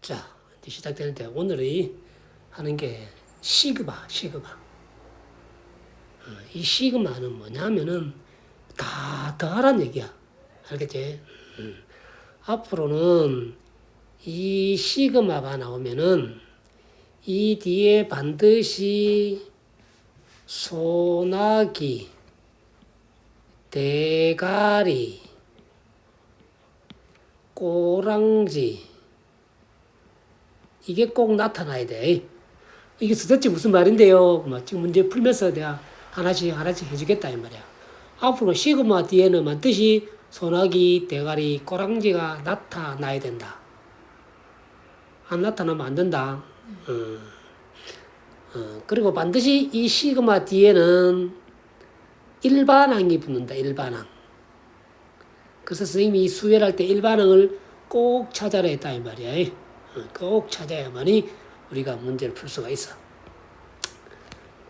자, 이제 시작되는데 오늘의 하는 게 시그마, 시그마. 어, 이 시그마는 뭐냐면은 다 더하란 얘기야. 알겠지? 음. 앞으로는 이 시그마가 나오면은 이 뒤에 반드시 소나기, 대가리, 꼬랑지, 이게 꼭 나타나야 돼. 이게 도대체 무슨 말인데요? 뭐 지금 문제 풀면서 내가 하나씩 하나씩 해주겠다 이 말이야. 앞으로 시그마 뒤에는 반드시 소나기, 대가리, 꼬랑지가 나타나야 된다. 안 나타나면 안 된다. 어. 어, 그리고 반드시 이 시그마 뒤에는 일반항이 붙는다. 일반항. 그래서 선생님이 수혈할 때 일반항을 꼭 찾아라 했다 이 말이야. 어, 꼭 찾아야만이 우리가 문제를 풀 수가 있어.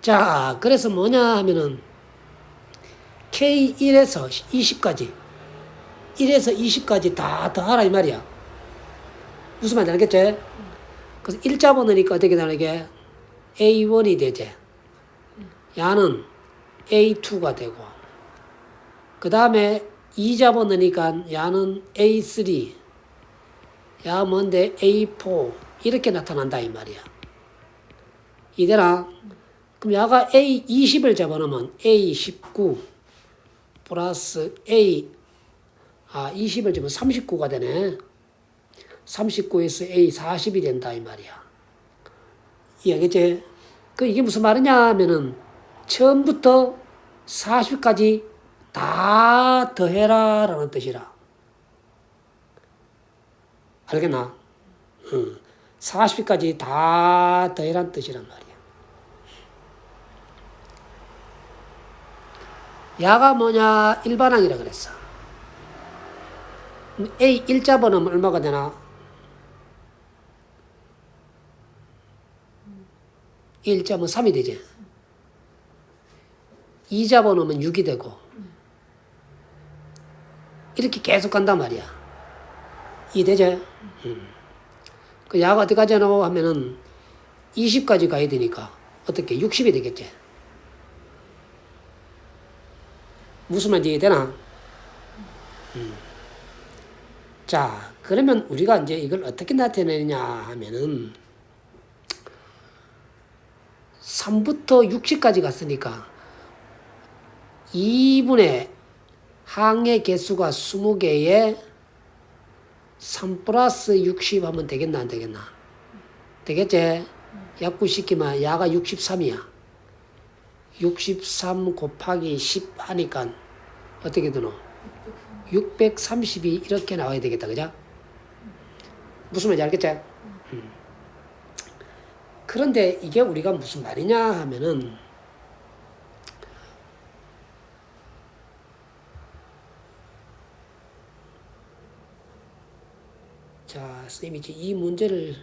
자, 그래서 뭐냐 하면은 K1에서 20까지 1에서 20까지 다 더하라 이 말이야. 무슨 말인지 알겠지? 그래서 1자 번호니까 어떻게 되게 A1이 되지. 야는 A2가 되고 그 다음에 2자 번호니까 야는 A3 야 뭔데 A4 이렇게 나타난다 이 말이야. 이대라. 그럼 야가 A20을 잡아놓으면 A19 플러스 A 아 20을 잡으면 39가 되네. 39에서 A40이 된다 이 말이야. 이해겠지? 그 이게 무슨 말이냐 하면은 처음부터 40까지 다 더해라 라는 뜻이라. 알겠나? 응. 40까지 다 더해란 뜻이란 말이야. 야가 뭐냐? 일반항이라 그랬어. A 1자 번호면 얼마가 되나? 1자면 3이 되지. 2자 번호면 6이 되고. 이렇게 계속 간단 말이야. 이해되지? 음. 그 야가 어디까지 하나 하면은 20까지 가야 되니까 어떻게 60이 되겠지. 무슨 말인지 이해되나? 음. 자, 그러면 우리가 이제 이걸 어떻게 나타내느냐 하면은 3부터 60까지 갔으니까 2분의 항의 개수가 20개에 3 플러스 60 하면 되겠나 안 되겠나? 되겠지? 약분시키면 야가 63이야. 63 곱하기 10 하니까 어떻게 되노? 630이 이렇게 나와야 되겠다. 그죠? 무슨 말인지 알겠지? 음. 그런데 이게 우리가 무슨 말이냐 하면은 자, 선생님이 이제 이 문제를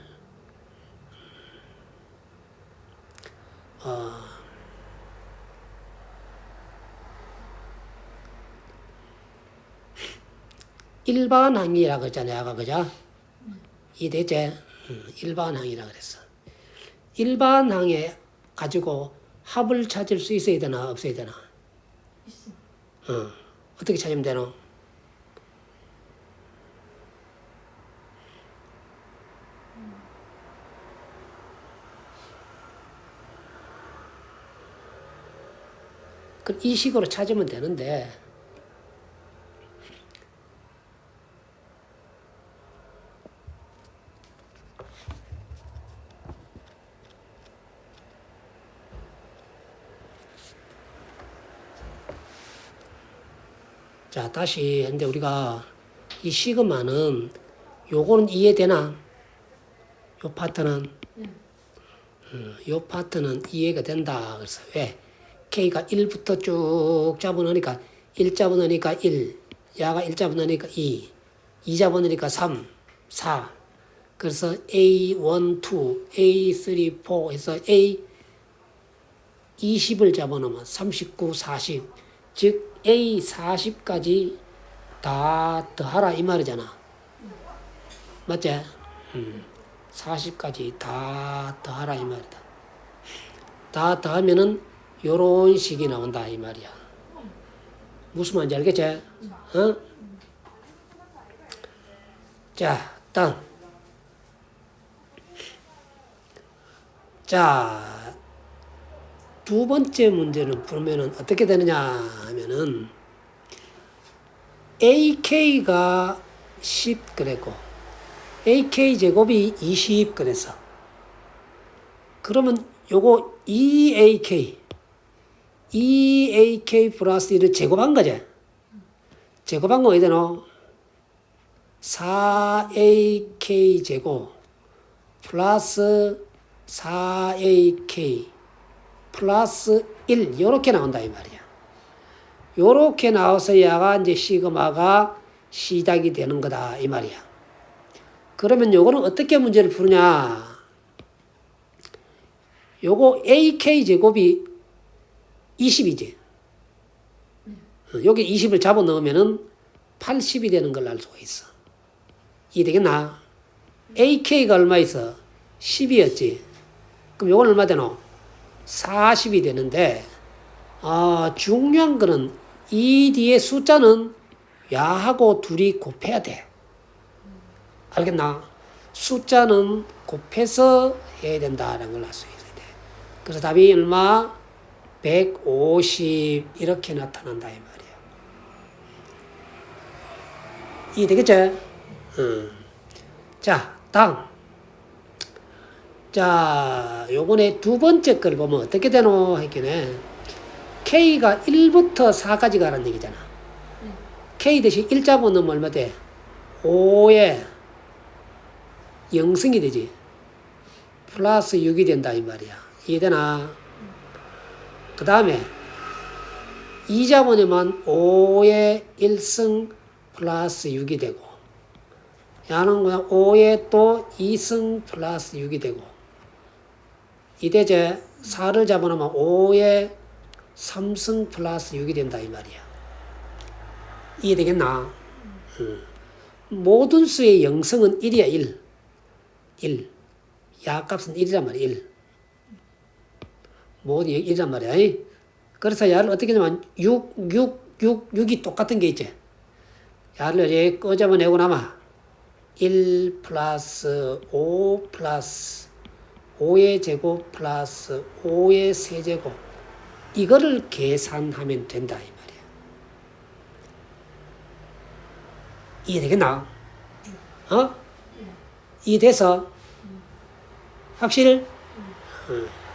어, 일반항이라고 했잖아요, 아까 그죠? 이 대체 일반항이라 그랬어. 일반항에 가지고 합을 찾을 수 있어야 되나 없어야 되나? 있어. 어, 어떻게 찾으면 되노? 그이 식으로 찾으면 되는데 자 다시 근데 우리가 이 시그마는 요거는 이해되나? 요 파트는 네. 어, 요 파트는 이해가 된다. 그래서 왜? K가 1부터 쭉 잡아놓으니까 1 잡아놓으니까 1, 야가 1 잡아놓으니까 2, 2 잡아놓으니까 3, 4. 그래서 A1, 2, A3, 4 해서 A 20을 잡아놓으면 39, 40. 즉 A 40까지 다 더하라 이 말이잖아. 맞지? 음. 40까지 다 더하라 이 말이다. 다 더하면은 요런 식이 나온다 이 말이야. 무슨 말인지 알겠지? 어? 자, 다음. 자, 두 번째 문제는 풀면은 어떻게 되느냐 하면은 AK가 10 그랬고 AK 제곱이 20 그래서 그러면 요거 EAK EAK 플러스 1을 제곱한 거지 제곱한 거 어디 되노 4AK 제곱 플러스 4AK 플러스 1 요렇게 나온다 이 말이야 요렇게 나와서 야가 이제 시그마가 시작이 되는 거다 이 말이야. 그러면 요거는 어떻게 문제를 푸느냐? 요거 AK 제곱이 20이지. 여기 20을 잡아 넣으면은 80이 되는 걸 알 수가 있어. 이해되겠나? AK가 얼마 있어? 10이었지. 그럼 요건 얼마 되노? 40이 되는데, 아, 중요한 거는 이 뒤에 숫자는 야하고 둘이 곱해야 돼. 알겠나? 숫자는 곱해서 해야 된다는 걸 알 수 있어야 돼. 그래서 답이 얼마? 150 이렇게 나타난다 이 말이야. 이해되겠지? 음. 자, 다음. 자, 요번에 두 번째 걸 보면 어떻게 되노? 했기는 K가 1부터 4까지 가라는 얘기잖아. K 대신 1 잡아놓으면 얼마 돼? 5에 0승이 되지. 플러스 6이 된다 이 말이야. 이해되나? 그 다음에 2 잡아놓으면 5에 1승 플러스 6이 되고 야는 그냥 5에 또 2승 플러스 6이 되고 이대제 4를 잡아놓으면 5에 3승 플러스 6이 된다 이 말이야. 이해되겠나? 음. 모든 수의 영성은 1이야 1. 1. 야값은 1이란 말이야 1. 모든 1이란 말이야. 이. 그래서 야를 어떻게 하냐면 6, 6, 6, 6이 똑같은 게 있지. 야를 이제 꺼잡아내고 나면 1 플러스 5 플러스 5의 제곱 플러스 5의 세제곱 이거를 계산하면 된다 이 말이야. 이해되겠나? 어? 이해돼서? 확실? 응.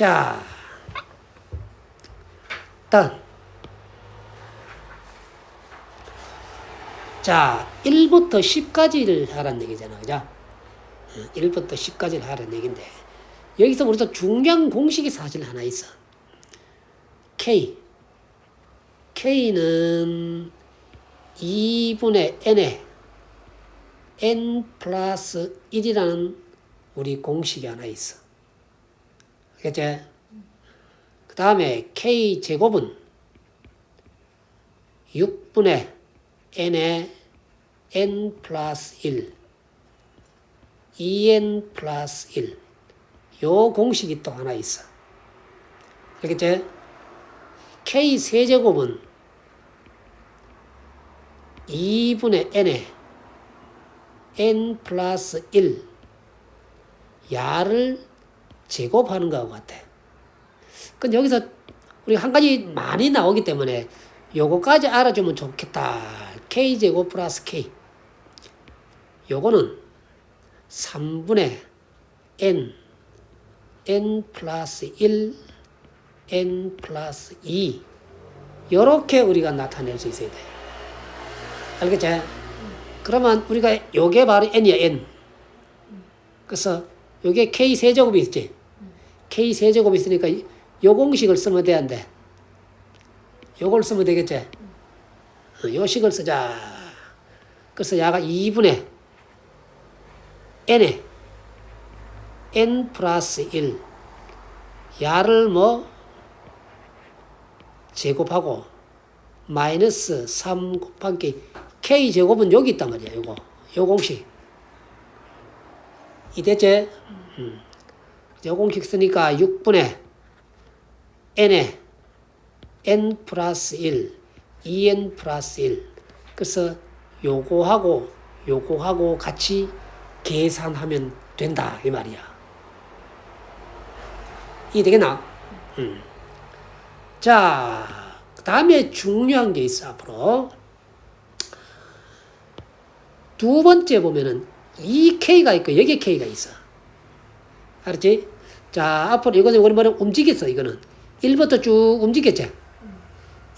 자, 다음. 자, 1부터 10까지를 하라는 얘기잖아. 그죠? 1부터 10까지를 하라는 얘기인데, 여기서 우리도 중요한 공식이 사실 하나 있어. K. K는 2분의 N에 N 플러스 1이라는 우리 공식이 하나 있어. 알겠지? 그 다음에 K 제곱은 6분의 n에 n 플러스 1, 2n 플러스 1. 요 공식이 또 하나 있어. 알겠지? k 세제곱은 2분의 n에 n 플러스 1 야를 제곱하는 거하고 같아. 근데 여기서 우리 한 가지 많이 나오기 때문에 요거까지 알아주면 좋겠다. k제곱 플러스 k. 요거는 3분의 n, n 플러스 1, n 플러스 2. 요렇게 우리가 나타낼 수 있어야 돼. 알겠지? 그러면 우리가 요게 바로 n이야, n. 그래서 요게 k 세제곱이 있지. K 세제곱이 있으니까 요 공식을 쓰면 돼? 요걸 쓰면 되겠지? 요 식을 쓰자. 그래서 야가 2분의 n에 n 플러스 1 야를 뭐 제곱하고 마이너스 3 곱하기 k 제곱은 여기 있단 말이야. 요거 요 공식. 이대제 음. 요 공식 쓰니까 6분의 n에 n 플러스 1, 2n 플러스 1. 그래서 요거하고 요거하고 같이 계산하면 된다 이 말이야. 이 되겠나? 음. 자, 다음에 중요한 게 있어 앞으로. 두 번째 보면은 이 K가 있고 여기 K가 있어. 알았지? 자, 앞으로 이거는 우리 뭐냐 움직였어, 이거는. 1부터 쭉 움직였지?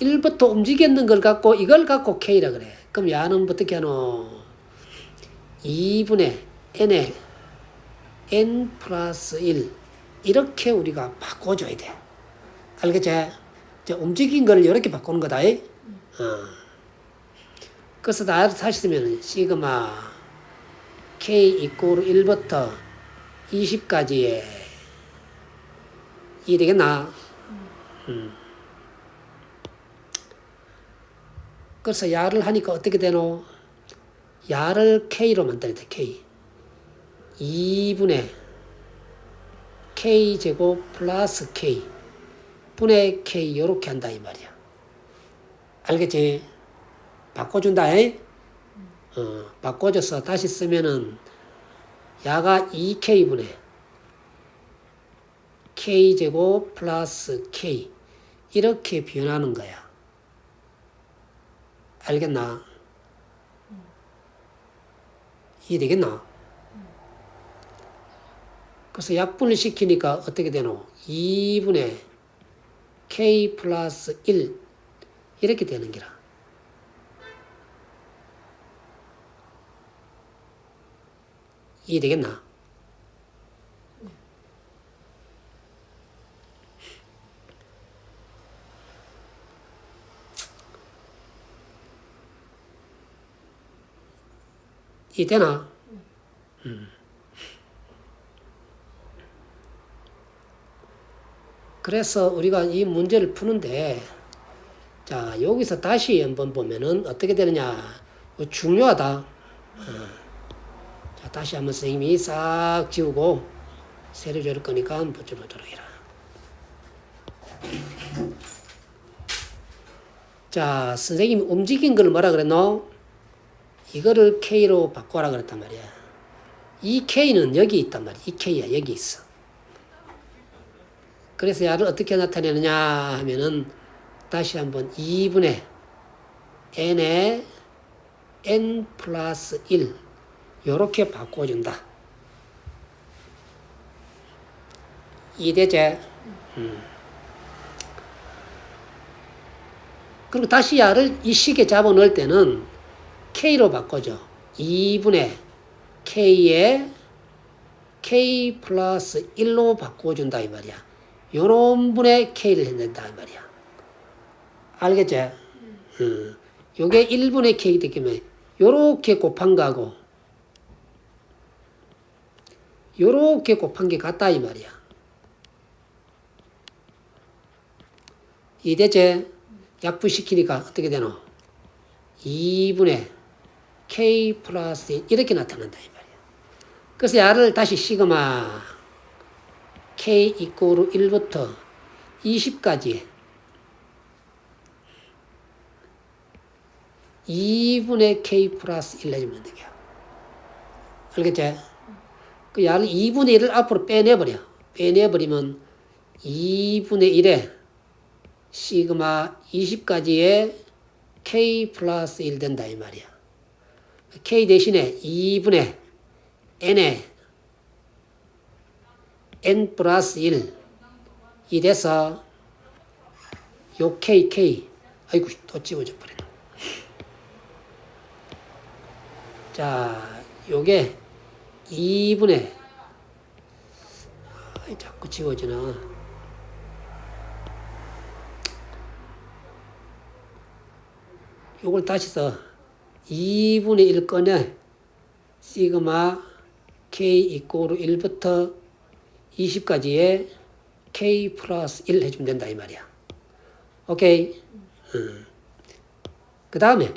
1부터 움직였는 걸 갖고 이걸 갖고 K라 그래. 그럼 야는 어떻게 하노? 2분의 N에 N 플러스 1. 이렇게 우리가 바꿔줘야 돼. 알겠지? 이제 움직인 걸 이렇게 바꾸는 거다. 이? 어. 그래서 다 다시 쓰면 시그마 K 이꼬르 1부터 20까지의 이 되겠나? 음. 그래서 야를 하니까 어떻게 되노? 야를 K로 만들어야 돼, K. 2분의 K 제곱 플러스 K 분의 K 요렇게 한다 이 말이야. 알겠지? 바꿔준다. 에? 어, 바꿔줘서 다시 쓰면은 야가 2K분의 K제곱 플러스 K 이렇게 변하는 거야. 알겠나? 이해되겠나? 그래서 약분을 시키니까 어떻게 되노? 2분의 K 플러스 1 이렇게 되는 기라. 이해되겠나? 이해되나? 음. 그래서 우리가 이 문제를 푸는데, 자, 여기서 다시 한번 보면은 어떻게 되느냐. 중요하다. 어. 자, 다시 한번 선생님이 싹 지우고 세로 줄 거니까 붙여보도록 해라. 자, 선생님이 움직인 걸 뭐라 그랬노? 이거를 K로 바꿔라 그랬단 말이야. 이 K는 여기 있단 말이야. 이 K야, 여기 있어. 그래서 야를 어떻게 나타내느냐 하면은 다시 한번 2분의 n에 n 플러스 1 요렇게 바꿔준다. 이대제. 음. 그리고 다시 야를 이 식에 잡아 넣을 때는 k로 바꿔줘. 2분의 k에 k 플러스 1로 바꿔준다 이 말이야. 요런 분의 k를 해낸다 이 말이야. 알겠지? 음. 요게 1분의 k 되기 때문에 요렇게 곱한 거하고 요렇게 곱한 게 같다 이 말이야. 이대제 약분시키니까 어떻게 되노? 2분의 k 플러스 1 이렇게 나타난다 이 말이야. 그래서 야를 다시 시그마 k 이꼬르 1부터 20까지 2분의 k 플러스 1 해주면 되게. 알겠지? 그 야를 2분의 1을 앞으로 빼내버려. 빼내버리면 2분의 1에 시그마 20까지의 k 플러스 1 된다 이 말이야. k 대신에 2분의 n에 n 플러스 1 이래서 요 k k 아이고 또 집어져 버렸네. 자, 요게 2분의 아, 자꾸 지워지나. 요걸 다시 써. 2분의 1 꺼내 시그마 k 이꼬르 1부터 20까지의 k 플러스 1 해주면 된다 이 말이야. 오케이. 음. 그 다음에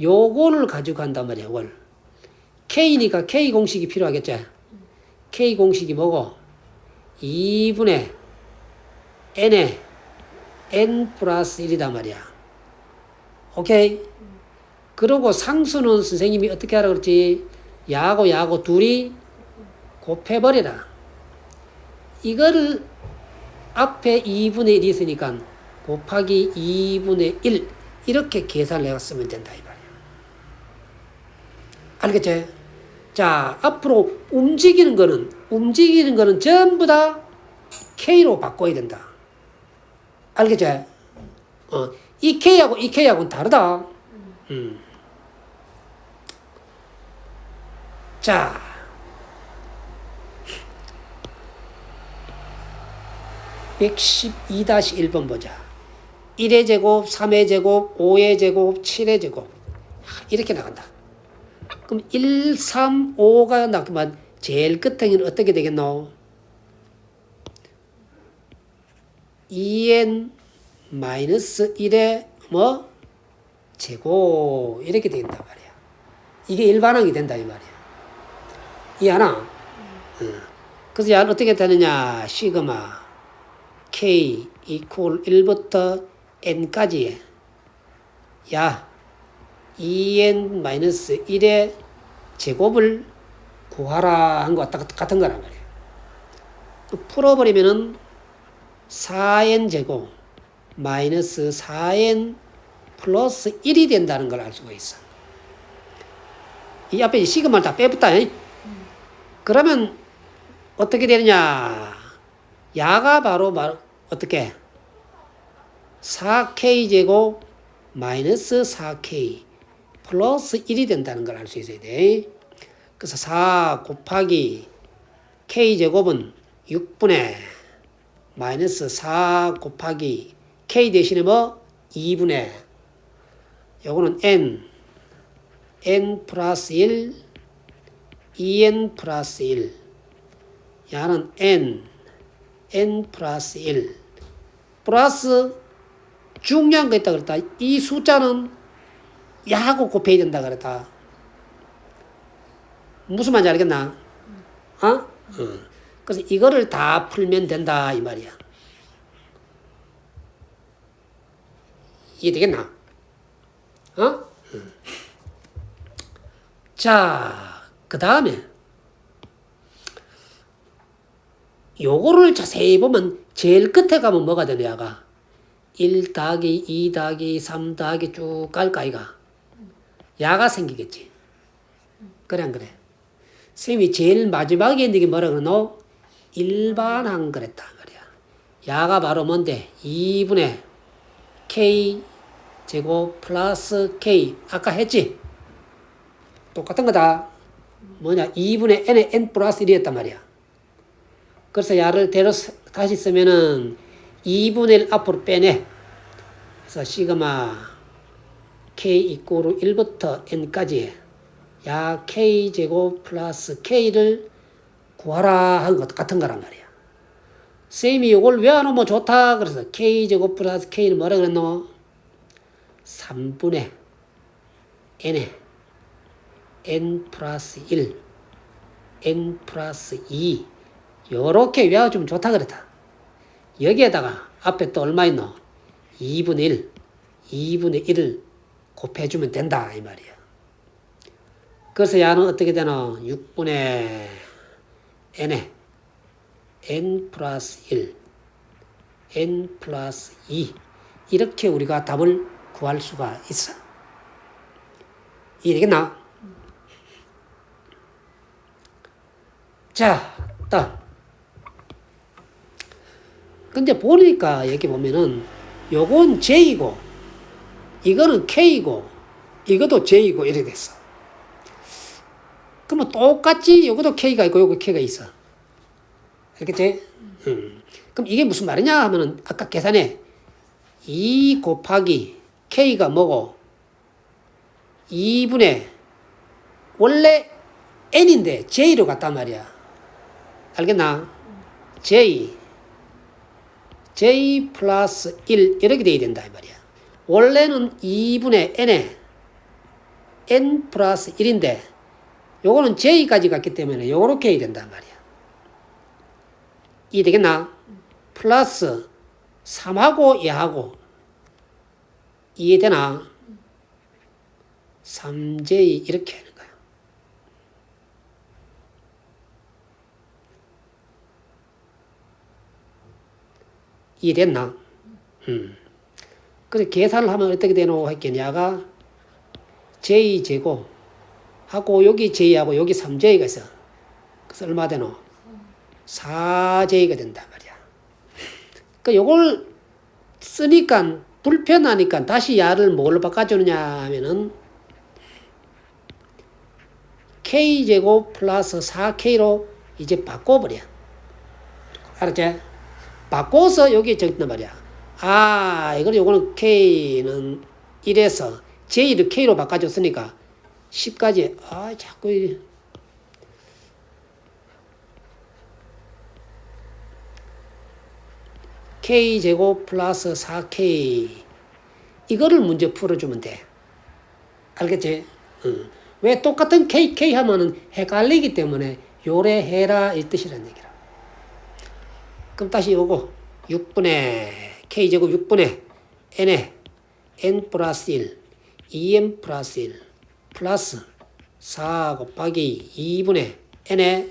요거를 가지고 간단 말이야. 월. K니까 K 공식이 필요하겠죠. K 공식이 뭐고? 2분의 N에 N 플러스 1이단 말이야. 오케이? 그러고 상수는 선생님이 어떻게 하라 그랬지? 야하고 야하고 둘이 곱해버려라. 이거를 앞에 2분의 1이 있으니까 곱하기 2분의 1 이렇게 계산을 해가 쓰면 된다 이 말이야. 알겠지? 자 앞으로 움직이는 거는 움직이는 거는 전부 다 K로 바꿔야 된다. 알겠지? 어, 이 K하고 이 K하고는 다르다. 음. 자. (112-1번) 보자. 1의 제곱, 3의 제곱, 5의 제곱, 7의 제곱. 이렇게 나간다. 그럼 1, 3, 5가 나가면 제일 끝에는 어떻게 되겠노? 2n 마이너스 1의 뭐? 제곱 이렇게 된단 말이야. 이게 일반항이 된다 이 말이야. 이해하나? 응. 그래서 야 어떻게 되느냐? 시그마 k 이퀄 1부터 n까지 야 2n 마이너스 1의 제곱을 구하라 한거 같은 거란 말이야. 풀어버리면은 4n 제곱 마이너스 4n 플러스 1이 된다는 걸 알 수가 있어. 이 앞에 시그마를 다 빼붙다. 잉? 그러면 어떻게 되느냐? 야가 바로 말 어떻게? 4k 제곱 마이너스 4k 플러스 1이 된다는 걸 알 수 있어야 돼. 그래서 4 곱하기 k 제곱은 6분의 마이너스 4 곱하기 k 대신에 뭐? 2분의. 요거는 n. N 플러스 1 2n 플러스 1 야는 n n 플러스 1 플러스 중요한 거 있다 그랬다. 이 숫자는 야하고 곱해야 된다 그랬다 무슨 말인지 알겠나? 어? 어. 그래서 이거를 다 풀면 된다 이 말이야 이해되겠나? 어? 자, 그 다음에 요거를 자세히 보면 제일 끝에 가면 뭐가 되냐 가 1 더하기 2 더하기 3 더하기 쭉 갈까 이가 야가 생기겠지. 그래 안 그래? 쌤이 제일 마지막에 있는 게 뭐라 그러노? 일반항 그랬다 말이야. 야가 바로 뭔데? 2분의 k 제곱 플러스 k 아까 했지? 똑같은 거다. 뭐냐? 2분의 n의 n 플러스 1이었단 말이야. 그래서 야를 대로 다시 쓰면은 2분의 1 앞으로 빼내. 그래서 시그마 k 이꼬르 1부터 n까지 야 k 제곱 플러스 k를 구하라 한 것 같은 거란 말이야. 쌤이 이걸 왜 안 오면 좋다 그래서 k 제곱 플러스 k는 뭐라 그랬노? 3분의 n에 n 플러스 1, n 플러스 2 요렇게 외워주면 좋다 그랬다. 여기에다가 앞에 또 얼마 있노? 2분의 1, 2분의 1을 곱해주면 된다 이 말이야. 그래서 야는 어떻게 되노? 6분의 n에 n 플러스 1, n 플러스 2 이렇게 우리가 답을 구할 수가 있어. 이해되겠나? 자, 딱. 근데 보니까 여기 보면은 요건 J이고 이거는 K이고 이것도 J이고 이렇게 됐어. 그러면 똑같이 요것도 K가 있고 요거 K가 있어. 알겠지? 음. 그럼 이게 무슨 말이냐 하면은 아까 계산에 2 곱하기 K가 뭐고 2분의 원래 N인데 J로 갔단 말이야. 알겠나? J J 플러스 1 이렇게 돼야 된다 이 말이야. 원래는 2분의 N에 N 플러스 1인데 요거는 J까지 갔기 때문에 요렇게 해야 된단 말이야. 이 되겠나? 플러스 3하고 2하고 이해되나? 3J 이렇게 하는 거야. 이해됐나? 음. 그래 계산을 하면 어떻게 되노 했겠냐가 J제곱 하고 여기 J하고 여기 3J가 있어. 그래서 얼마 되노? 4J가 된단 말이야. 그 요걸 쓰니까 불편하니까 다시 야를 뭘로 바꿔주느냐 하면은 K제곱 플러스 4K로 이제 바꿔버려. 알았지? 바꿔서 여기 적단 말이야. 아, 이걸 요거는 K는 1에서 J를 K로 바꿔줬으니까 10까지, 아, 자꾸 이 K제곱 플러스 4K. 이거를 문제 풀어주면 돼. 알겠지? 응. 왜 똑같은 K, K 하면은 헷갈리기 때문에 요래 해라 이 뜻이란 얘기라. 그럼 다시 요거 6분의 K제곱 6분의 N에 N 플러스 1, 2N 플러스 1 플러스 4 곱하기 2분의 N에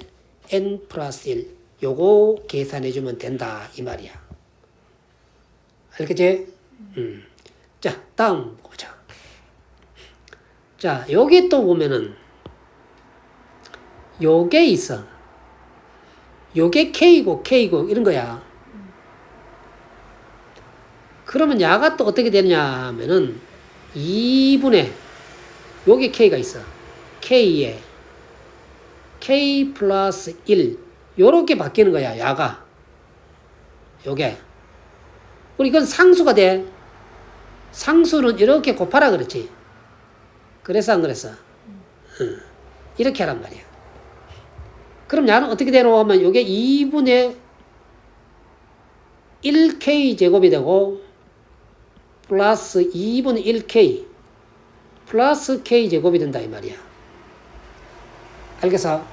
N 플러스 1 요거 계산해주면 된다 이 말이야. 알겠지? 음. 자, 다음 보자. 자, 여기 또 보면은 요게 있어. 요게 K고 K고 이런 거야. 그러면 야가 또 어떻게 되느냐 하면은 2분의 요게 K가 있어. K에 K 플러스 1 요렇게 바뀌는 거야, 야가. 요게. 우리 이건 상수가 돼. 상수는 이렇게 곱하라 그랬지. 그래서 안 그랬어? 응. 이렇게 하란 말이야. 그럼 야는 어떻게 되노 하면 이게 2분의 1k 제곱이 되고 플러스 2분의 1k 플러스 k 제곱이 된다 이 말이야. 알겠어?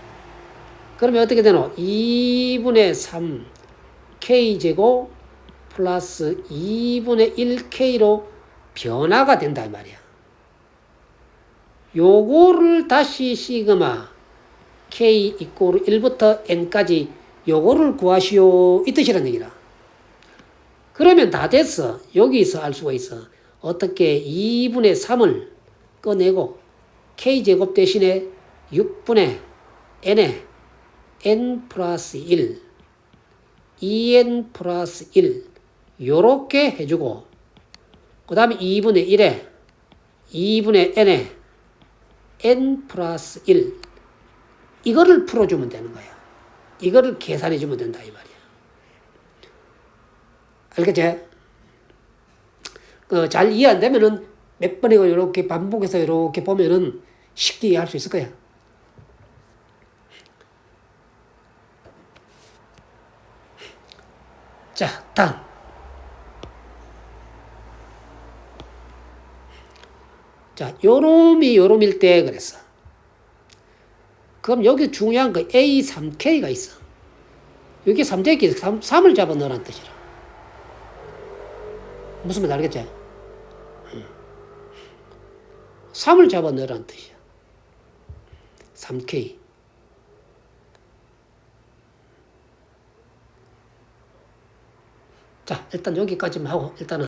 그러면 어떻게 되노? 2분의 3 k 제곱 플러스 2분의 1k로 변화가 된다 이 말이야. 요거를 다시 시그마 k 이꼬르 1부터 n까지 요거를 구하시오 이 뜻이란 얘기라. 그러면 다 됐어. 여기서 알 수가 있어. 어떻게 2분의 3을 꺼내고 k제곱 대신에 6분의 n에 n 플러스 1 2n 플러스 1 요렇게 해주고 그 다음에 2분의 1에 2분의 n에 n 플러스 1 이거를 풀어주면 되는 거야. 이거를 계산해주면 된다 이 말이야. 알겠지? 그잘 이해 안 되면은 몇 번이고 이렇게 반복해서 이렇게 보면은 쉽게 이해할 수 있을 거야. 자, 다음. 자, 요놈이 요놈일 때 그랬어. 그럼 여기 중요한 거 A3K가 있어. 여기 3K, 3, 3을 잡아 넣으란 뜻이라. 무슨 말 알겠지? 3을 잡아 넣으란 뜻이야. 3K. 자, 일단 여기까지만 하고, 일단은